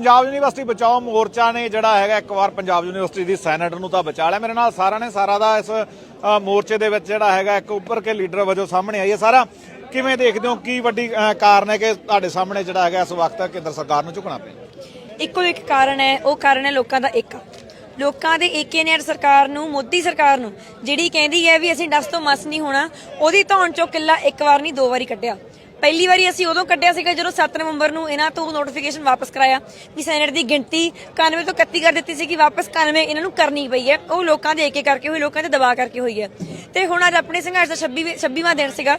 Punjab university ਬਚਾਓ ਮੋਰਚਾ ਨੇ ਜਿਹੜਾ ਹੈਗਾ ਇੱਕ ਵਾਰ ਪੰਜਾਬ ਯੂਨੀਵਰਸਿਟੀ ਦੀ ਸੈਨੇਟ ਨੂੰ ਤਾਂ ਬਚਾ ਲਿਆ। ਮੇਰੇ ਨਾਲ ਸਾਰਾ ਨੇ ਸਾਰਾ ਦਾ ਇਸ ਮੋਰਚੇ ਦੇ ਵਿੱਚ ਜਿਹੜਾ ਹੈਗਾ ਇੱਕ ਉੱਪਰ ਕੇ ਲੀਡਰ ਵਜੋਂ ਸਾਹਮਣੇ ਆਈ ਹੈ। ਸਾਰਾ, ਕਿਵੇਂ ਦੇਖਦੇ ਹੋ? ਕੀ ਵੱਡੀ ਕਾਰਨ ਹੈ ਕਿ ਤੁਹਾਡੇ ਸਾਹਮਣੇ ਜਿਹੜਾ ਹੈਗਾ ਇਸ ਵਕਤ ਕੇਂਦਰ ਸਰਕਾਰ ਨੂੰ ਝੁਕਣਾ ਪਿਆ? ਇੱਕੋ ਇੱਕ ਕਾਰਨ ਹੈ, ਉਹ ਕਾਰਨ ਹੈ ਲੋਕਾਂ ਦਾ ਇੱਕ ਲੋਕਾਂ ਦੇ ਏਕੇ ਨੇ ਸਰਕਾਰ ਨੂੰ, ਮੋਦੀ ਸਰਕਾਰ ਨੂੰ, ਜਿਹੜੀ ਕਹਿੰਦੀ ਹੈ ਵੀ ਅਸੀਂ ਡਸ ਤੋਂ ਮਸ ਨਹੀਂ ਹੋਣਾ, ਉਹਦੀ ਧੌਣ ਚੋਂ ਕਿੱਲਾ ਇੱਕ ਵਾਰ ਨਹੀਂ, ਦੋ ਵਾਰੀ ਕੱਢਿਆ। ਪਹਿਲੀ ਵਾਰੀ ਅਸੀਂ ਉਦੋਂ ਕੱਢਿਆ ਸੀਗਾ ਜਦੋਂ 7 ਨਵੰਬਰ ਨੂੰ ਇਹਨਾਂ ਤੋਂ ਨੋਟੀਫਿਕੇਸ਼ਨ ਵਾਪਸ ਕਰਾਇਆ ਵੀ ਸੈਨੇਟ ਦੀ ਗਿਣਤੀ 91 ਤੋਂ 31 ਕਰ ਦਿੱਤੀ ਸੀ ਕਿ ਵਾਪਸ 91 ਇਹਨਾਂ ਨੂੰ ਕਰਨੀ ਪਈ ਹੈ। ਉਹ ਲੋਕਾਂ ਦੇ ਏਕੇ ਕਰਕੇ ਹੋਈ, ਲੋਕਾਂ ਦੇ ਦਬਾਅ ਕਰਕੇ ਹੋਈ ਹੈ। ਤੇ ਹੁਣ ਅੱਜ ਆਪਣੇ ਸੰਘਰਸ਼ ਦਾ 26 26ਵਾਂ ਦਿਨ ਸੀਗਾ।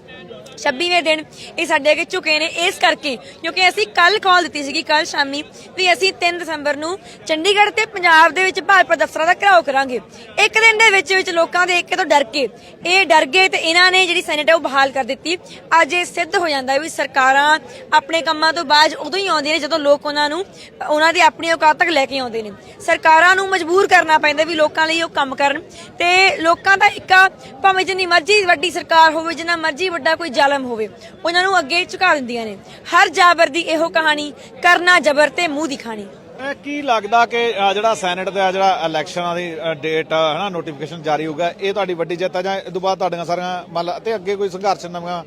26ਵੇਂ ਦਿਨ ਇਹ ਸਾਡੇ ਅੱਗੇ ਝੁਕੇ ਨੇ ਇਸ ਕਰਕੇ, ਕਿਉਂਕਿ ਅਸੀਂ ਕੱਲ ਕਾਲ ਦਿੱਤੀ ਸੀਗੀ ਕੱਲ ਸ਼ਾਮੀ, ਵੀ ਅਸੀਂ 3 ਦਸੰਬਰ ਨੂੰ ਚੰਡੀਗੜ੍ਹ ਤੇ ਪੰਜਾਬ ਦੇ ਵਿੱਚ ਭਾਜਪਾ ਦਫ਼ਤਰਾਂ ਦਾ ਘਿਰਾਓ ਕਰਾਂਗੇ। ਇੱਕ ਦਿਨ ਦੇ ਵਿੱਚ ਵਿੱਚ ਲੋਕਾਂ ਦੇ ਏਕੇ ਤੋਂ ਡਰ ਕੇ, ਇਹ ਡਰ ਗਏ ਤੇ ਇਹਨਾਂ ਨੇ ਜਿਹੜੀ ਸੈਨੇਟ ਹੈ ਉਹ ਬਹਾਲ ਕਰ ਦਿੱਤੀ। ਅੱਜ ਇਹ ਸਿੱਧ ਹੋ ਜਾਂਦਾ ਵੀ ਸਰਕਾਰਾਂ ਆਪਣੇ ਕੰਮਾਂ ਤੋਂ ਬਾਅਦ ਉਦੋਂ ਹੀ ਆਉਂਦੀਆਂ ਨੇ ਜਦੋਂ ਲੋਕ ਉਹਨਾਂ ਨੂੰ, ਉਹਨਾਂ ਦੀ ਆਪਣੀ ਔਕਾਤ ਤੱਕ ਲੈ ਕੇ ਆਉਂਦੇ ਨੇ। ਸਰਕਾਰਾਂ ਨੂੰ ਮਜਬੂਰ ਕਰਨਾ ਪੈਂਦਾ ਵੀ ਲੋਕਾਂ ਲਈ ਉਹ ਕੰਮ ਕਰਨ ਤੇ ਲੋਕਾਂ ਦਾ ਇੱਕਾ ਭਾਵੇਂ ਜਿੰਨੀ ਮਰਜ਼ੀ ਵੱਡੀ ਸਰਕਾਰ ਹੋਵੇ, ਜਿੰਨਾ ਮਰਜ਼ੀ ਵੱਡਾ ਕੋਈ ਜ਼ਾਲਮ ਹੋਵੇ। ਉਹਨਾਂ ਨੂੰ ਅੱਗੇ ਝੁਕਾ ਦਿੰਦੀਆਂ ਨੇ। ਹਰ ਜਾਬਰ ਦੀ ਇਹੋ ਕਹਾਣੀ ਕਰਨਾ ਜ਼ਬਰ ਤੇ ਮੂੰਹ ਦਿਖਾਣੀ ਇਹ ਕੀ ਲੱਗਦਾ ਕਿ ਜਿਹੜਾ ਸੈਨੇਟ ਦਾ ਜਿਹੜਾ ਇਲੈਕਸ਼ਨਾਂ ਦੀ ਡੇਟ ਹਨਾ ਨੋਟੀਫਿਕੇਸ਼ਨ ਜਾਰੀ ਹੋਊਗਾ ਇਹ ਤੁਹਾਡੀ ਵੱਡੀ ਜਿੱਤ ਹੈ ਜਾਂ ਇਸ ਤੋਂ ਬਾਅਦ ਤੁਹਾਡੀਆਂ ਸਾਰੀਆਂ ਮੰਨ ਲਾ ਤੇ ਅੱਗੇ ਕੋਈ ਸੰਘਰਸ਼ ਨਵੀਆਂ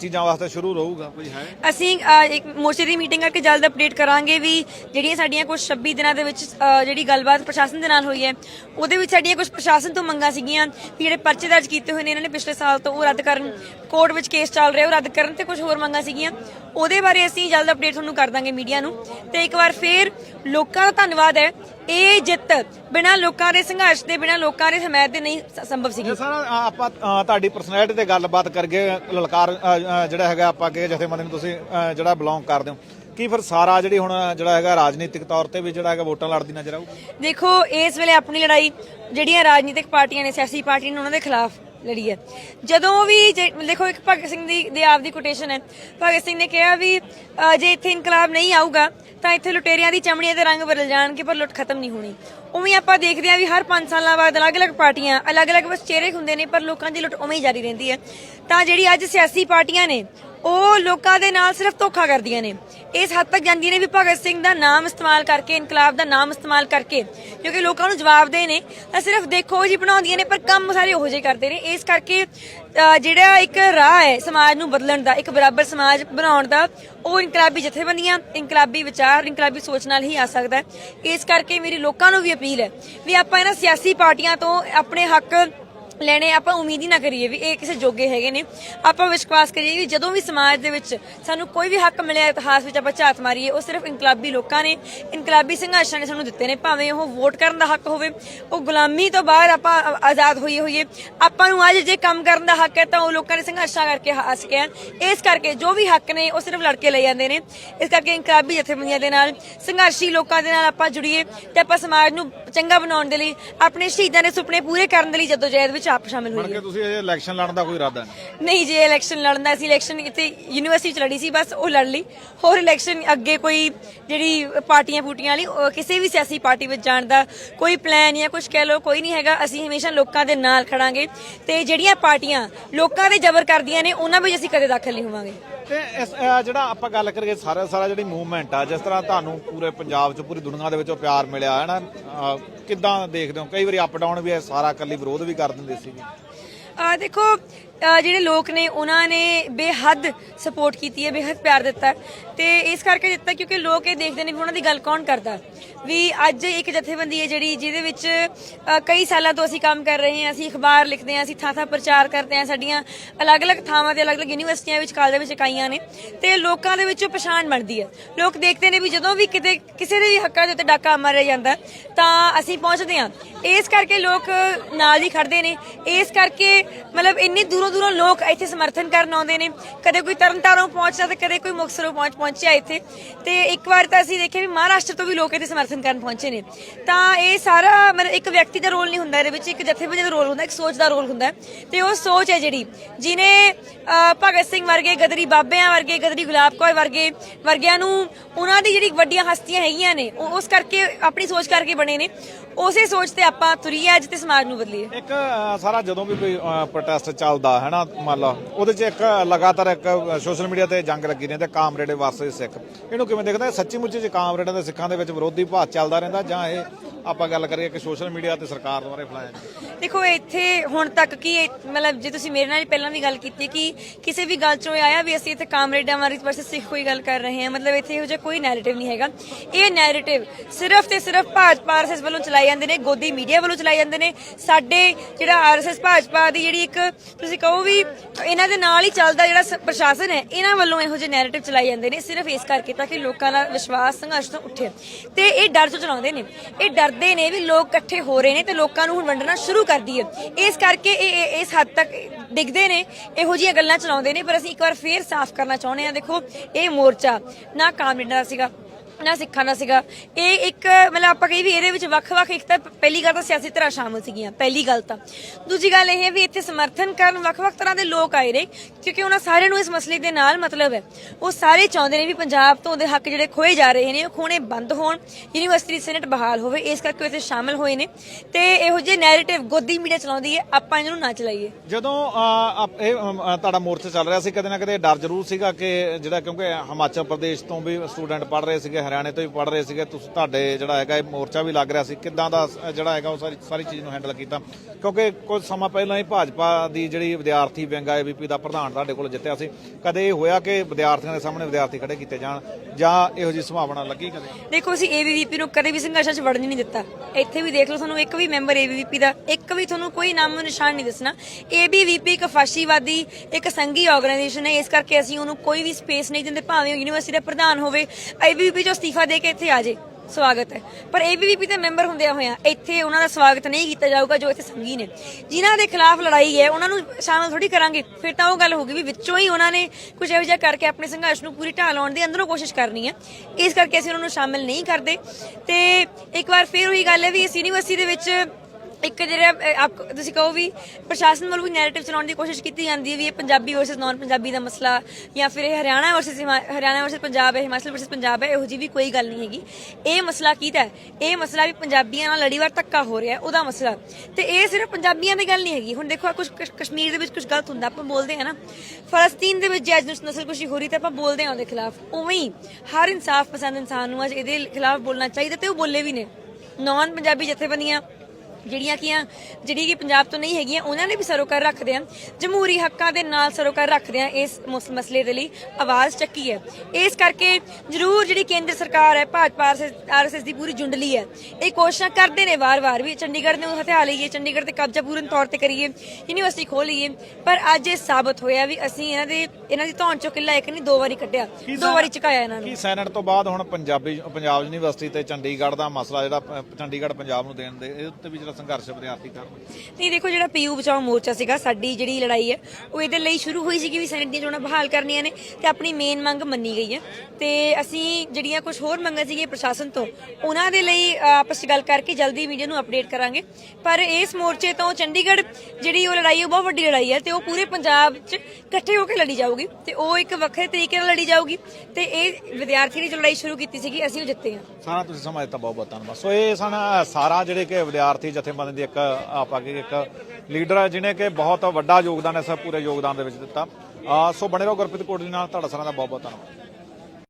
ਚੀਜ਼ਾਂ ਵਾਸਤੇ ਸ਼ੁਰੂ ਰਹੂਗਾ? ਕੋਈ ਹੈ? ਅਸੀਂ ਇੱਕ ਮੋਰਚੇ ਦੀ ਮੀਟਿੰਗ ਕਰਕੇ ਜਲਦ ਅਪਡੇਟ ਕਰਾਂਗੇ ਵੀ ਜਿਹੜੀਆਂ ਸਾਡੀਆਂ ਕੁਝ 26 ਦਿਨਾਂ ਦੇ ਵਿੱਚ ਜਿਹੜੀ ਗੱਲਬਾਤ ਪ੍ਰਸ਼ਾਸਨ ਦੇ ਨਾਲ ਹੋਈ ਹੈ ਉਹਦੇ ਵਿੱਚ ਸਾਡੀਆਂ ਕੁਝ ਪ੍ਰਸ਼ਾਸਨ ਤੋਂ ਮੰਗਾਂ ਸੀਗੀਆਂ ਵੀ ਜਿਹੜੇ ਪਰਚੇ ਦਰਜ ਕੀਤੇ ਹੋਏ ਨੇ ਇਹਨਾਂ ਨੇ ਪਿਛਲੇ ਸਾਲ ਤੋਂ ਉਹ ਰੱਦ ਕਰਨ। ਕੋਰਟ ਵਿੱਚ ਕੇਸ ਚੱਲ ਰਿਹਾ ਉਹ ਰੱਦ ਕਰਨ ਤੇ ਕੁਝ ਹੋਰ ਮੰਗਾਂ ਸੀਗੀਆਂ। ਉਹਦੇ ਬਾਰੇ ਅਸੀਂ ਜਲਦ ਅਪਡੇਟ ਤੁਹਾਨੂੰ ਕਰ ਦਾਂਗੇ ਮੀਡੀਆ ਨੂੰ। ਤੇ ਇੱਕ ਵਾਰ ਫੇਰ ਲੋਕਾਂ ਦਾ ਧੰਨਵਾਦ ਹੈ ਇਹ ਜਿੱਤ ਬਿਨਾਂ ਲੋਕਾਂ ਦੇ ਸੰਘਰਸ਼ ਦੇ ਬਿਨਾਂ ਲੋਕਾਂ ਦੇ ਹਮਾਇਤ ਦੇ ਨਹੀਂ ਸ- ਸੰਭਵ ਸੀਗੀ। ਸਾਰਾ ਆਪਾਂ ਅ, ਤੁਹਾਡੀ ਪਰਸਨੈਲਿਟੀ ਤੇ ਗੱਲਬਾਤ ਕਰਗੇ ਲਲਕਾਰ ਅ, ਅ, ਜਿਹੜਾ ਹੈਗਾ ਆਪਾਂ ਕਿ ਜਥੇਬੰਦੀ ਨੂੰ ਤੁਸੀਂ ਅ, ਜਿਹੜਾ ਬਿਲੋਂਗ ਕਰਦੇ ਹੋ। ਕੀ ਫਿਰ ਸਾਰਾ ਜਿਹੜੀ ਹੁਣ ਜਿਹੜਾ ਹੈਗਾ ਰਾਜਨੀਤਿਕ ਤੌਰ ਤੇ ਵੀ ਜਿਹੜਾ ਹੈਗਾ ਵੋਟਾਂ ਲੜਦੀ ਨਜ਼ਰ ਆਊ? ਦੇਖੋ ਇਸ ਵੇਲੇ ਆਪਣੀ ਲੜਾਈ ਜਿਹੜੀਆਂ ਰਾਜਨੀਤਿਕ ਪਾਰਟੀਆਂ ਨੇ ਸਿਆਸੀ ਪਾਰਟੀਆਂ ਨੇ ਉਹਨਾਂ ਦੇ ਖਿਲਾਫ ਲੜੀ ਹੈ। ਜਦੋਂ ਵੀ ਜੇ- ਦੇਖੋ ਇੱਕ ਭਗਤ ਸਿੰਘ ਦੀ ਦੇ ਆਪ ਦੀ ਕੋਟੇਸ਼ਨ ਹੈ। ਭਗਤ ਸਿੰਘ ਨੇ ਕਿਹਾ ਵੀ ਅ, ਜੇ ਇੱਥੇ ਇਨਕਲਾਬ ਨਹੀਂ ਆਊਗਾ ਤਾਂ ਇੱਥੇ ਲੁਟੇਰਿਆਂ ਦੀ ਚਮੜੀਆਂ ਦੇ ਰੰਗ ਬਦਲ ਜਾਣਗੇ ਪਰ ਲੁੱਟ ਖਤਮ ਨਹੀਂ ਹੋਣੀ। ਉਵੇਂ ਆਪਾਂ ਦੇਖਦੇ ਹਾਂ ਵੀ ਹਰ 5 ਸਾਲਾਂ ਬਾਅਦ ਅਲੱਗ-ਅਲੱਗ ਪਾਰਟੀਆਂ ਅਲੱਗ-ਅਲੱਗ ਬਸ ਚਿਹਰੇ ਹੁੰਦੇ ਨੇ ਪਰ ਲੋਕਾਂ ਦੀ ਲੁੱਟ ਉਵੇਂ ਹੀ ਜਾਰੀ ਰਹਿੰਦੀ ਹੈ। ਤਾਂ ਜਿਹੜੀ ਅੱਜ ਸਿਆਸੀ ਪਾਰਟੀਆਂ ਨੇ ਉਹ ਲੋਕਾਂ ਦੇ ਨਾਲ ਸਿਰਫ ਧੋਖਾ ਕਰਦੀਆਂ ਨੇ। ਇਸ ਹੱਦ ਤੱਕ ਜਾਂਦੀਆਂ ਨੇ ਵੀ ਭਗਤ ਸਿੰਘ ਦਾ ਨਾਮ ਇਸਤੇਮਾਲ ਕਰਕੇ, ਇਨਕਲਾਬ ਦਾ ਨਾਮ ਇਸਤੇਮਾਲ ਕਰਕੇ, ਕਿਉਂਕਿ ਲੋਕਾਂ ਨੂੰ ਜਵਾਬ ਦੇ ਨੇ, ਤਾਂ ਸਿਰਫ ਦੇਖੋ ਜੀ ਬਣਾਉਂਦੀਆਂ ਨੇ, ਪਰ ਕੰਮ ਸਾਰੇ ਉਹੋ ਜਿਹੇ ਕਰਦੇ ਨੇ। ਇਸ ਕਰਕੇ ਜਿਹੜਾ ਇੱਕ ਰਾਹ ਹੈ ਸਮਾਜ ਨੂੰ ਬਦਲਣ ਦਾ, ਇੱਕ ਬਰਾਬਰ ਸਮਾਜ ਬਣਾਉਣ ਦਾ, ਉਹ ਇਨਕਲਾਬੀ ਜਥੇਬੰਦੀਆਂ, ਇਨਕਲਾਬੀ ਵਿਚਾਰ, ਇਨਕਲਾਬੀ ਸੋਚ ਨਾਲ ਹੀ ਆ ਸਕਦਾ ਹੈ। ਇਸ ਕਰਕੇ ਮੇਰੀ ਲੋਕਾਂ ਨੂੰ ਵੀ ਅਪੀਲ ਹੈ ਵੀ ਆਪਾਂ ਇਹਨਾਂ ਸਿਆਸੀ ਪਾਰਟੀਆਂ ਤੋਂ ਆਪਣੇ ਹੱਕ ਲੈਣੇ ਆਪਾਂ ਉਮੀਦ ਹੀ ਨਾ ਕਰੀਏ ਵੀ ਇਹ ਕਿਸੇ ਜੋਗੇ ਹੈਗੇ ਨੇ। ਆਪਾਂ ਵਿਸ਼ਵਾਸ ਕਰੀਏ ਵੀ ਜਦੋਂ ਵੀ ਸਮਾਜ ਦੇ ਵਿੱਚ ਸਾਨੂੰ ਕੋਈ ਵੀ ਹੱਕ ਮਿਲਿਆ, ਇਤਿਹਾਸ ਵਿੱਚ ਆਪਾਂ ਝਾਤ ਮਾਰੀਏ, ਉਹ ਸਿਰਫ ਇਨਕਲਾਬੀ ਲੋਕਾਂ ਨੇ, ਇਨਕਲਾਬੀ ਸੰਘਰਸ਼ਾਂ ਨੇ ਸਾਨੂੰ ਦਿੱਤੇ ਨੇ। ਭਾਵੇਂ ਉਹ ਵੋਟ ਕਰਨ ਦਾ ਹੱਕ ਹੋਵੇ, ਉਹ ਗੁਲਾਮੀ ਤੋਂ ਬਾਹਰ ਆਪਾਂ ਆਜ਼ਾਦ ਹੋਈਏ ਹੋਈਏ। ਆਪਾਂ ਨੂੰ ਅੱਜ ਜੇ ਕੰਮ ਕਰਨ ਦਾ ਹੱਕ ਹੈ, ਤਾਂ ਉਹ ਲੋਕਾਂ ਨੇ ਸੰਘਰਸ਼ਾਂ ਕਰਕੇ ਹਾ ਕਿਹਾ ਇਸ ਕਰਕੇ ਜੋ ਵੀ ਹੱਕ ਨੇ, ਉਹ ਸਿਰਫ ਲੜਕੇ ਲਏ ਜਾਂਦੇ ਨੇ। ਇਸ ਕਰਕੇ ਇਨਕਲਾਬੀ ਜਥੇਬੰਦੀਆਂ ਦੇ ਨਾਲ, ਸੰਘਰਸ਼ੀ ਲੋਕਾਂ ਦੇ ਨਾਲ ਆਪਾਂ ਜੁੜੀਏ ਤੇ ਆਪਾਂ ਸਮਾਜ ਨੂੰ ਚੰਗਾ ਬਣਾਉਣ ਦੇ ਲਈ ਆਪਣੇ ਸ਼ਹੀਦਾਂ ਦੇ ਸੁਪਨੇ ਪੂਰੇ ਕਰਨ ਦੇ ਲਈ ਜਦੋਜਹਿਦ ਵਿੱਚ ਆਪ ਸ਼ਾਮਿਲ ਮਨ ਹੋਈਏ ਕੇ ਤੁਸੀਂ ਇਹ ਇਲੈਕਸ਼ਨ ਲੜਨ ਦਾ ਕੋਈ ਇਰਾਦਾ ਨਹੀਂ। ਨਹੀਂ ਜੇ ਇਲੈਕਸ਼ਨ ਲੜਨਾ ਸੀ ਇਲੈਕਸ਼ਨ ਇੱਥੇ ਯੂਨੀਵਰਸਿਟੀ ਚ ਲੜੀ ਸੀ ਬਸ ਉਹ ਲੜ ਲਈ। ਹੋਰ ਇਲੈਕਸ਼ਨ ਅੱਗੇ ਕੋਈ ਜਿਹੜੀ ਪਾਰਟੀਆਂ ਪੂਟੀਆਂ ਵਾਲੀ ਉਹ ਕਿਸੇ ਵੀ ਸਿਆਸੀ ਪਾਰਟੀ ਵਿੱਚ ਜਾਣ ਦਾ ਕੋਈ ਪਲਾਨ ਜਾਂ ਕੁਝ ਕਹਿ ਲੋ ਕੋਈ ਨਹੀਂ ਹੈਗਾ। ਅਸੀਂ ਹਮੇਸ਼ਾ ਲੋਕਾਂ ਦੇ ਨਾਲ ਖੜਾਂਗੇ ਤੇ ਜਿਹੜੀਆਂ ਪਾਰਟੀਆਂ ਲੋਕਾਂ ਦੇ ਜ਼ਬਰ ਕਰਦੀਆਂ ਨੇ ਉਹਨਾਂ ਵਿੱਚ ਅਸੀਂ ਕਦੇ ਦਾਖਲ ਨਹੀਂ ਹੋਵਾਂਗੇ। ਤੇ ਇਸ ਅ, ਜਿਹੜਾ ਆਪਾਂ ਗੱਲ ਕਰੀਏ ਸਾਰਾ ਸਾਰਾ ਜਿਹੜੀ ਮੂਵਮੈਂਟ ਆ ਜਿਸ ਤਰ੍ਹਾਂ ਤੁਹਾਨੂੰ ਪੂਰੇ ਪੰਜਾਬ 'ਚ ਪੂਰੀ ਦੁਨੀਆ ਦੇ ਵਿੱਚੋਂ ਪਿਆਰ ਮਿਲਿਆ ਹੈ ਨਾ? ਅ, ਕਿੱਦਾਂ ਦੇਖਦੇ ਹੋ? ਕਈ ਵਾਰੀ ਅਪ ਡਾਊਨ ਵੀ ਹੈ ਸਾਰਾ ਇਕੱਲੀ ਵਿਰੋਧ ਵੀ ਕਰ ਦਿੰਦੇ ਸੀਗੇ। ਆ ਦੇਖੋ ਜਿਹੜੇ ਲੋਕ ਨੇ, ਉਹਨਾਂ ਨੇ ਬੇਹੱਦ ਸਪੋਰਟ ਕੀਤੀ ਹੈ, ਬੇਹੱਦ ਪਿਆਰ ਦਿੱਤਾ ਹੈ। ਤੇ ਇਸ ਕਰਕੇ ਦਿੱਤਾ ਕਿਉਂਕਿ ਲੋਕ ਇਹ ਦੇਖਦੇ ਨੇ ਵੀ ਉਹਨਾਂ ਦੀ ਗੱਲ ਕੌਣ ਕਰਦਾ ਵੀ ਅੱਜ ਇੱਕ ਜਥੇਬੰਦੀ ਹੈ ਜਿਹੜੀ, ਜਿਹਦੇ ਵਿੱਚ ਕਈ ਸਾਲਾਂ ਤੋਂ ਅਸੀਂ ਕੰਮ ਕਰ ਰਹੇ ਹਾਂ, ਅਸੀਂ ਅਖਬਾਰ ਲਿਖਦੇ ਹਾਂ, ਅਸੀਂ ਥਾਂ ਥਾਂ ਪ੍ਰਚਾਰ ਕਰਦੇ ਹਾਂ, ਸਾਡੀਆਂ ਅਲੱਗ-ਅਲੱਗ ਥਾਵਾਂ ਤੇ, ਅਲੱਗ-ਅਲੱਗ ਯੂਨੀਵਰਸਿਟੀਆਂ ਵਿੱਚ, ਕਾਲਜਾਂ ਵਿੱਚ ਇਕਾਈਆਂ ਨੇ। ਤੇ ਲੋਕਾਂ ਦੇ ਵਿੱਚੋਂ ਪਛਾਣ ਬਣਦੀ ਹੈ। ਲੋਕ ਦੇਖਦੇ ਨੇ ਵੀ ਜਦੋਂ ਵੀ ਕਿਤੇ, ਕਿਸੇ ਦੇ ਵੀ ਹੱਕਾਂ ਦੇ ਉੱਤੇ ਡਾਕਾ ਮਾਰਿਆ ਜਾਂਦਾ ਤਾਂ ਅਸੀਂ ਪਹੁੰਚਦੇ ਹਾਂ। ਇਸ ਕਰਕੇ ਲੋਕ ਨਾਲ ਹੀ ਖੜਦੇ ਨੇ। ਇਸ ਕਰਕੇ ਮਤਲਬ ਇੰਨੀ ਦੂਰ ਦੂਰੋਂ ਲੋਕ ਇੱਥੇ ਸਮਰਥਨ ਕਰਨ ਆਉਂਦੇ ਨੇ। ਕਦੇ ਕੋਈ ਤਰਨਤਾਰਨੋਂ ਪਹੁੰਚਦਾ ਤੇ ਕਦੇ ਕੋਈ ਮੁਕਤਸਰੋਂ ਪਹੁੰਚ ਪਹੁੰਚਿਆ ਇੱਥੇ। ਤੇ ਇੱਕ ਵਾਰ ਤਾਂ ਅਸੀਂ ਦੇਖਿਆ ਵੀ ਮਹਾਰਾਸ਼ਟਰ ਤੋਂ ਵੀ ਲੋਕ ਇੱਥੇ ਸਮਰਥਨ ਕਰਨ ਪਹੁੰਚੇ ਨੇ। ਤਾਂ ਇਹ ਸਾਰਾ ਮਤਲਬ ਇੱਕ ਵਿਅਕਤੀ ਦਾ ਰੋਲ ਨਹੀਂ ਹੁੰਦਾ, ਇਹਦੇ ਵਿੱਚ ਇੱਕ ਜਥੇਬੰਦੀ ਦਾ ਰੋਲ ਹੁੰਦਾ, ਇੱਕ ਸੋਚ ਦਾ ਰੋਲ ਹੁੰਦਾ। ਤੇ ਉਹ ਸੋਚ ਹੈ ਜਿਹੜੀ, ਜਿਨੇ ਭਗਤ ਸਿੰਘ ਵਰਗੇ, ਗਦਰੀ ਬਾਬਿਆਂ ਵਰਗੇ, ਗਦਰੀ ਗੁਲਾਬ ਕੌਰ ਵਰਗੇ, ਵਰਗਿਆਂ ਨੂੰ ਉਹਨਾਂ ਦੀ ਜਿਹੜੀ ਵੱਡੀਆਂ ਹਸਤੀਆਂ ਹੈਗੀਆਂ ਨੇ, ਉਹ ਉਸ ਕਰਕੇ ਆਪਣੀ ਸੋਚ ਕਰਕੇ ਬਣੇ ਨੇ। ਉਸੇ ਸੋਚ ਤੇ ਆਪਾਂ ਤੁਰੀਏ ਅੱਜ ਤੇ ਸਮਾਜ ਨੂੰ ਬਦਲੀਏ। ਇੱਕ ਸਾਰਾ ਜਦੋਂ ਵੀ ਕੋਈ ਪ੍ਰੋਟੈਸਟ ਚੱਲਦਾ ਹਨਾ, ਮੰਨ ਲਓ, ਉਹਦੇ 'ਚ ਇੱਕ ਲਗਾਤਾਰ ਇੱਕ ਸੋਸ਼ਲ ਮੀਡੀਆ ਤੇ ਜੰਗ ਲੱਗੀ ਰਹਿੰਦੀ ਹੈ, ਕਾਮਰੇਡ ਵਰਸਸ ਸਿੱਖ। ਇਹਨੂੰ ਕਿਵੇਂ ਦੇਖਦਾ ਸੱਚੀ ਮੁੱਚੀ ਚ ਕਾਮਰੇਡਾਂ ਦੇ ਸਿੱਖਾਂ ਦੇ ਵਿੱਚ ਵਿਰੋਧੀ ਭਾਤ ਚੱਲਦਾ ਰਹਿੰਦਾ ਜਾਂ ਇਹ ਆਪਾਂ ਗੱਲ ਕਰੀਏ ਕਿ ਸੋਸ਼ਲ ਮੀਡੀਆ ਤੇ ਸਰਕਾਰ ਦੁਆਰਾ ਫੈਲਾਇਆ ਜਾਂਦਾ ਦੇਖੋ, ਇੱਥੇ ਹੁਣ ਤੱਕ ਕੀ ਇਹ- ਮਤਲਬ ਜੇ ਤੁਸੀਂ ਮੇਰੇ ਨਾਲ ਪਹਿਲਾਂ ਵੀ ਗੱਲ ਕੀਤੀ ਕਿ ਕਿਸੇ ਵੀ ਗੱਲ ਚੋਂ ਇਹ ਆਇਆ ਵੀ ਅਸੀਂ ਇੱਥੇ ਕਾਮਰੇਡਾਂ ਵਾਲੀ ਵਰਸਸ ਸਿੱਖ ਕੋਈ ਗੱਲ ਕਰ ਰਹੇ ਹਾਂ, ਮਤਲਬ ਇੱਥੇ ਇਹੋ ਜਿਹਾ ਕੋਈ ਨੈਰੇਟਿਵ ਨਹੀਂ ਹੈਗਾ। ਇਹ ਨੈਰੇਟਿਵ ਸਿਰਫ ਤੇ ਸਿਰਫ ਭਾਜਪਾ ਆਰਐਸਐਸ ਵੱਲੋਂ ਚਲਾਏ ਜਾਂਦੇ ਨੇ, ਗੋਦੀ ਮੀਡੀਆ ਵੱਲੋਂ ਚਲਾਏ ਜਾਂਦੇ ਨੇ। ਸਾਡੇ ਜਿਹੜਾ ਆਰਐਸਐਸ ਭਾਜਪਾ ਦੀ ਜਿਹੜੀ ਇੱਕ ਤੁਸੀਂ ਕਹੋ ਵੀ ਇਹਨਾਂ ਦੇ ਨਾਲ ਹੀ ਚੱਲਦਾ ਜਿਹੜਾ ਸ- ਪ੍ਰਸ਼ਾਸਨ ਹੈ, ਇਹਨਾਂ ਵੱਲੋਂ ਇਹੋ ਜਿਹੇ ਨੈਰੇਟਿਵ ਚਲਾਏ ਜਾਂਦੇ ਨੇ ਸਿਰਫ ਇਸ ਕਰਕੇ ਤਾਂ ਕਿ ਲੋਕਾਂ ਦਾ ਵਿਸ਼ਵਾਸ ਸੰਘਰਸ਼ ਤੋਂ ਉੱਠੇ। ਤੇ ਇਹ ਡਰ ਤੋਂ ਚਲਾਉਂਦੇ ਨੇ। ਇਹ ਡਰਦੇ ਨੇ ਵੀ ਲੋਕ ਇਕੱਠੇ ਹੋ ਰਹੇ ਨੇ ਤੇ ਲੋਕਾਂ ਨੂੰ ਹੁਣ ਵੰਡਣਾ ਸ਼ੁਰੂ ਕਰ ਦਈਏ। ਇਸ ਕਰਕੇ ਇਹ ਇਸ ਹੱਦ ਤੱਕ ਡਿੱਗਦੇ ਨੇ, ਇਹੋ ਜਿਹੀਆਂ ਗੱਲਾਂ ਚਲਾਉਂਦੇ ਨੇ, ਪਰ ਅਸੀਂ ਇੱਕ ਵਾਰ ਫੇਰ ਸਾਫ਼ ਕਰਨਾ ਚਾਹੁੰਦੇ ਹਾਂ। ਦੇਖੋ, ਇਹ ਮੋਰਚਾ ਨਾ ਕਾਮਰੇਡਾਂ ਦਾ ਸੀਗਾ। ਨਾ ਸਿੱਖਾਂ ਦਾ ਸੀਗਾ। ਇਹ ਇੱਕ, ਮਤਲਬ ਆਪਾਂ ਕਹੀ ਵੀ ਇਹਦੇ ਵਿੱਚ ਵੱਖ-ਵੱਖ ਇੱਕ ਤਾਂ ਪਹਿਲੀ ਗੱਲ ਤਾਂ ਸਿਆਸੀ ਧਿਰਾਂ ਸ਼ਾਮਲ ਸੀਗੀਆਂ, ਪਹਿਲੀ ਗੱਲ ਤਾਂ। ਦੂਜੀ ਗੱਲ ਇਹ ਹੈ ਵੀ ਇੱਥੇ ਸਮਰਥਨ ਕਰਨ ਵੱਖ-ਵੱਖ ਤਰ੍ਹਾਂ ਦੇ ਲੋਕ ਆਏ ਨੇ, ਕਿਉਂਕਿ ਉਹਨਾਂ ਸਾਰਿਆਂ ਨੂੰ ਇਸ ਮਸਲੇ ਦੇ ਨਾਲ ਮਤਲਬ ਹੈ। ਉਹ ਸਾਰੇ ਚਾਹੁੰਦੇ ਨੇ ਵੀ ਪੰਜਾਬ ਤੋਂ ਦੇ ਹੱਕ ਜਿਹੜੇ ਖੋਏ ਜਾ ਰਹੇ ਨੇ, ਉਹ ਖੋਣੇ ਬੰਦ ਹੋਣ, ਯੂਨੀਵਰਸਿਟੀ, ਸੈਨੇਟ ਬਹਾਲ ਹੋਵੇ, ਇਸ ਕਰਕੇ ਉਹ ਇੱਥੇ ਸ਼ਾਮਲ ਹੋਏ ਨੇ। ਤੇ ਇਹੋ ਜਿਹੇ ਨੈਰੇਟਿਵ ਗੋਦੀ ਮੀਡੀਆ ਚਲਾਉਂਦੀ ਹੈ, ਆਪਾਂ ਇਹਨਾਂ ਨੂੰ ਨਾ ਚਲਾਈਏ। ਜਦੋਂ ਇਹ ਤੁਹਾਡਾ ਮੋਰਚਾ ਚੱਲ ਰਿਹਾ ਸੀ, ਕਦੇ ਨਾ ਕਦੇ ਡਰ ਜ਼ਰੂਰ ਸੀਗਾ ਕਿ ਜਿਹੜਾ ਕਿਉਂਕਿ ਹਿਮਾਚਲ ਪ੍ਰਦੇਸ਼ ਤੋਂ ਵੀ ਸਟੂਡੈਂਟ ਪੜ ਰਹੇ ਸੀਗੇ ਹਰਿਆਣੇ ਤੋਂ ਵੀ ਪੜ ਰਹੇ ਸੀਗੇ। ਤੁਸੀਂ ਤੁਹਾਡੇ ਜਿਹੜਾ ਹੈਗਾ ਇਹ ਮੋਰਚਾ ਵੀ ਲੱਗ ਰਿਹਾ ਸੀ। ਕਿੱਦਾਂ ਦਾ ਜਿਹੜਾ ਹੈਗਾ ਉਹ ਸਾਰੀ ਸਾਰੀ ਚੀਜ਼ ਨੂੰ ਹੈਂਡਲ ਕੀਤਾ? ਕਿਉਂਕਿ ਕੁਝ ਸਮਾਂ ਪਹਿਲਾਂ ਹੀ ਭਾਜਪਾ ਦੀ ਜਿਹੜੀ ਵਿਦਿਆਰਥੀ ਵਿੰਗ ਏਬੀਪੀ ਦਾ ਪ੍ਰਧਾਨ ਤੁਹਾਡੇ ਕੋਲ ਜਿੱਤਿਆ ਸੀ। ਕਦੇ ਇਹ ਹੋਇਆ ਕਿ ਵਿਦਿਆਰਥੀਆਂ ਦੇ ਸਾਹਮਣੇ ਵਿਦਿਆਰਥੀ ਖੜੇ ਕੀਤੇ ਜਾਣ? ਜਾਂ ਇਹੋ ਜਿਹੀ ਸੰਭਾਵਨਾ ਲੱਗੀ ਕਦੇ? ਦੇਖੋ, ਅਸੀਂ ਏਬੀਵੀਪੀ ਨੂੰ ਕਦੇ ਵੀ ਸੰਘਰਸ਼ਾਂ 'ਚ ਵੜਨ ਨਹੀਂ ਦਿੱਤਾ। ਇੱਥੇ ਵੀ ਦੇਖ ਲਓ, ਤੁਹਾਨੂੰ ਇੱਕ ਵੀ ਮੈਂਬਰ ਏਬੀਵੀਪੀ ਦਾ, ਇੱਕ ਵੀ ਤੁਹਾਨੂੰ ਕੋਈ ਨਾਮ ਨਿਸ਼ਾਨ ਨਹੀਂ ਦੱਸਣਾ। ਏਬੀਵੀਪੀ ਇੱਕ ਫਾਸ਼ੀਵਾਦੀ, ਇੱਕ ਸੰਘੀ ਆਰਗੇਨਾਈਜੇਸ਼ਨ ਹੈ। ਇਸ ਕਰਕੇ ਅਸੀਂ ਉਹਨੂੰ ਕੋਈ ਵੀ ਸਪੇਸ ਨਹੀਂ ਦਿੰਦੇ, ਭਾਵੇਂ ਯੂਨੀਵਰਸਿਟੀ ਦਾ ਪ੍ਰਧਾਨ ਹੋਵੇ। ਏਬੀਵੀਪੀ ਜੋ ਅਸਤੀਫਾ ਦੇ ਕੇ ਇੱਥੇ ਆ ਜੇ। ਸਵਾਗਤ ਹੈ। ਪਰ ਏਬੀਵੀਪੀ ਦੇ ਮੈਂਬਰ ਹੁੰਦਿਆਂ ਹੋਇਆਂ ਇੱਥੇ ਉਹਨਾਂ ਦਾ ਸਵਾਗਤ ਨਹੀਂ ਕੀਤਾ ਜਾਊਗਾ ਜੋ ਇੱਥੇ ਸੰਗੀ ਨੇ। ਜਿਨ੍ਹਾਂ ਦੇ ਖਿਲਾਫ ਲੜਾਈ ਹੈ, ਉਹਨਾਂ ਨੂੰ ਸ਼ਾਮਲ ਥੋੜੀ ਕਰਾਂਗੇ। ਫਿਰ ਤਾਂ ਉਹ ਗੱਲ ਹੋਗੀ ਵੀ ਵਿੱਚੋਂ ਹੀ ਉਹਨਾਂ ਨੇ ਕੁਝ ਇਹੋ ਜਿਹਾ ਕਰਕੇ ਆਪਣੇ ਸੰਘਰਸ਼ ਨੂੰ ਪੂਰੀ ਢਾਹ ਲਾਉਣ ਦੀ ਅੰਦਰੋਂ ਕੋਸ਼ਿਸ਼ ਕਰਨੀ ਹੈ। ਇਸ ਕਰਕੇ ਅਸੀਂ ਉਹਨਾਂ ਨੂੰ ਸ਼ਾਮਲ ਨਹੀਂ ਕਰਦੇ। ਤੇ ਇੱਕ ਵਾਰ ਫਿਰ ਉਹੀ ਗੱਲ ਹੈ ਵੀ ਇਸ ਯੂਨੀਵਰਸਿਟੀ ਦੇ ਵਿੱਚ ਇੱਕ ਜਿਹੜਾ ਅਹ, ਆਪ ਤੁਸੀਂ ਕਹੋ ਵੀ ਪ੍ਰਸ਼ਾਸਨ ਵੱਲੋਂ ਵੀ ਨੈਰੇਟਿਵ ਚਲਾਉਣ ਦੀ ਕੋਸ਼ਿਸ਼ ਕੀਤੀ ਜਾਂਦੀ ਹੈ ਵੀ ਇਹ ਪੰਜਾਬੀ ਵਰਸਸ ਨਾਨ ਪੰਜਾਬੀ ਦਾ ਮਸਲਾ ਜਾਂ ਫਿਰ ਇਹ ਹਰਿਆਣਾ ਵਰਸਸ ਹਰਿਆਣਾ ਵਰਸਸ ਪੰਜਾਬ ਹੈ ਹਿਮਾਚਲ ਵਰਸਸ ਪੰਜਾਬ ਹੈ ਇਹੋ ਜੀ ਵੀ ਕੋਈ ਗੱਲ ਨਹੀਂ ਹੈਗੀ। ਇਹ ਮਸਲਾ ਕਿਹਦਾ ਹੈ? ਇਹ ਮਸਲਾ ਵੀ ਪੰਜਾਬੀਆਂ ਨਾਲ ਲੜੀਵਾਰ ਧੱਕਾ ਹੋ ਰਿਹਾ ਹੈ, ਉਹਦਾ ਮਸਲਾ। ਤੇ ਇਹ ਸਿਰਫ ਪੰਜਾਬੀਆਂ ਦੀ ਗੱਲ ਨਹੀਂ ਹੈਗੀ। ਹੁਣ ਦੇਖੋ ਕੁਝ ਕਸ਼ਮੀਰ ਦੇ ਵਿੱਚ ਕੁਝ ਗਲਤ ਹੁੰਦਾ ਆਪਾਂ ਬੋਲਦੇ ਹਾਂ ਨਾ। ਫਲਸਤੀਨ ਦੇ ਵਿੱਚ ਜੇ ਅੱਜ ਨਸਲਕੁਸ਼ੀ ਹੋ ਰਹੀ ਤੇ ਆਪਾਂ ਬੋਲਦੇ ਹਾਂ ਉਹਦੇ ਖਿਲਾਫ। ਉਵੇਂ ਹੀ ਹਰ ਇਨਸਾਫ ਪਸੰਦ ਇਨਸਾਨ ਨੂੰ ਅੱਜ ਇਹਦੇ ਖਿਲਾਫ ਬੋਲਣਾ ਚਾਹੀਦਾ ਤੇ ਉਹ ਬੋਲੇ ਵੀ ਨੇ। ਨਾਨ ਪੰਜਾਬੀ ਜਥੇਬੰਦੀਆਂ ਜਿਹੜੀਆਂ ਕਿ ਆ ਜਿਹੜੀ ਕਿ ਪੰਜਾਬ ਤੋਂ ਨਹੀਂ ਹੈਗੀਆਂ ਉਹਨਾਂ ਨੇ ਵੀ ਸਰੋਕਾਰ ਰੱਖਦੇ ਆ। ਜਮਹੂਰੀ ਹੱਕਾਂ ਦੇ ਨਾਲ ਸਰੋਕਾਰ ਰੱਖਦੇ ਆ ਇਸ ਮੁਸ- ਮਸਲੇ ਦੇ ਲਈ ਆਵਾਜ਼ ਚੱਕੀ ਹੈ। ਇਸ ਕਰਕੇ ਜ਼ਰੂਰ ਜਿਹੜੀ ਕੇਂਦਰ ਸਰਕਾਰ ਹੈ ਭਾਜਪਾ ਆਰਐਸਐਸ ਦੀ ਪੂਰੀ ਜੁੰਡਲੀ ਹੈ। ਇਹ ਕੋਸ਼ਿਸ਼ਾਂ ਕਰਦੇ ਨੇ ਵਾਰ-ਵਾਰ ਵੀ ਚੰਡੀਗੜ੍ਹ ਨੂੰ ਹਥਿਆ ਲਈਏ ਚੰਡੀਗੜ੍ਹ ਤੇ ਕਬਜ਼ਾ ਪੂਰਨ ਤੌਰ ਤੇ ਕਰੀਏ ਯੂਨੀਵਰਸਿਟੀ ਖੋਲ ਲਈਏ ਪਰ ਅੱਜ ਇਹ ਸਾਬਤ ਹੋਇਆ ਵੀ ਅਸੀਂ ਇਹਨਾਂ ਦੇ ਇਹਨਾਂ ਦੀ ਧੌਣ ਚੋਂ ਕਿੱਲਾ ਇੱਕ ਨਹੀਂ ਦੋ ਵਾਰੀ ਕੱਢਿਆ। ਦੋ ਵਾਰੀ ਚੁਕਾਇਆ ਇਹਨਾਂ ਨੂੰ। ਕੀ ਸੈਨੇਟ ਤੋਂ ਬਾਅਦ ਹੁਣ ਪੰਜਾਬੀ ਪੰਜਾਬ ਯੂਨੀਵਰਸਿਟੀ ਤੇ ਚੰਡੀਗੜ੍ਹ ਦਾ ਮਸਲਾ ਜਿਹੜਾ ਚੰਡੀਗੜ੍ਹ ਪੰਜਾਬ ਨੂੰ ਦੇਣ ਦੇ ਇਹ ਉੱਤੇ ਵੀ ਜਿਹੜਾ ਸੰਘਰਸ਼ ਵਿਦਿਆਰਥੀ ਕਰਨਗੇ ਨਹੀਂ ਦੇਖੋ ਜਿਹੜਾ ਪੀਯੂ ਬਚਾਓ ਮੋਰਚਾ ਸੀਗਾ ਸਾਡੀ ਜਿਹੜੀ ਲੜਾਈ ਹੈ ਉਹ ਇਹਦੇ ਲਈ ਸ਼ੁਰੂ ਹੋਈ ਸੀ ਕਿ ਵੀ ਸੈਨੇਟ ਦੀਆਂ ਚੋਣਾਂ ਬਹਾਲ ਕਰਨੀਆਂ ਨੇ ਤੇ ਆਪਣੀ ਮੇਨ ਮੰਗ ਮੰਨੀ ਗਈ ਹੈ। ਤੇ ਅਸੀਂ ਜਿਹੜੀਆਂ ਕੁਝ ਹੋਰ ਮੰਗਾਂ ਸੀਗੀਆਂ ਪ੍ਰਸ਼ਾਸਨ ਤੋਂ ਉਹਨਾਂ ਦੇ ਲਈ ਆਪਸ ਵਿੱਚ ਗੱਲ ਕਰਕੇ ਜਲਦੀ ਮੀਡੀਆ ਨੂੰ ਅਪਡੇਟ ਕਰਾਂਗੇ। ਪਰ ਇਸ ਮੋਰਚੇ ਤੋਂ ਚੰਡੀਗੜ੍ਹ ਜਿਹੜੀ ਉਹ ਲੜਾਈ ਹੈ ਉਹ ਬਹੁਤ ਵੱਡੀ ਲੜਾਈ ਹੈ ਤੇ ਉਹ ਪੂਰੇ ਪੰਜਾਬ 'ਚ ਇਕੱਠੇ ਹੋ ਕੇ ਲੜੀ ਜਾਊਗੀ ਤੇ ਉਹ ਇੱਕ ਵੱਖਰੇ ਤਰੀਕੇ ਨਾਲ ਲੜੀ ਜਾਊਗੀ ਤੇ ਇਹ ਵਿਦਿਆਰਥੀ ਨੇ ਜੋ ਲੜਾਈ ਸ਼ੁਰੂ ਕੀਤੀ ਸੀਗੀ ਅਸੀਂ ਉਹ ਜਿੱਤੇ ਹਾਂ। ਸਾਰਾ ਤੁਸੀਂ ਸਮਾਂ ਦਿੱਤਾ ਬਹੁਤ ਬਹੁਤ ਧੰਨਵਾਦ। ਸੋ ਇਹ ਸਨ ਸਾਰਾ ਜਿਹੜੇ ਕਿ ਵਿਦਿਆਰਥੀ ਜਥੇਬੰਦੀ ਦੀ ਇੱਕ ਆਪਾਂ ਕਿ ਇੱਕ ਲੀਡਰ ਹੈ ਜਿਹਨੇ ਕਿ ਬਹੁਤ ਵੱਡਾ ਯੋਗਦਾਨ ਇਸ ਪੂਰੇ ਯੋਗਦਾਨ ਦੇ ਵਿੱਚ ਦਿੱਤਾ। ਅ, ਸੋ ਬਣੇ ਰਹੋ ਗੁਰਪ੍ਰੀਤ ਕੋਟਲੀ ਨਾਲ ਤੁਹਾਡਾ ਸਾਰਿਆਂ ਦਾ ਬਹੁਤ ਬਹੁਤ ਧੰਨਵਾਦ।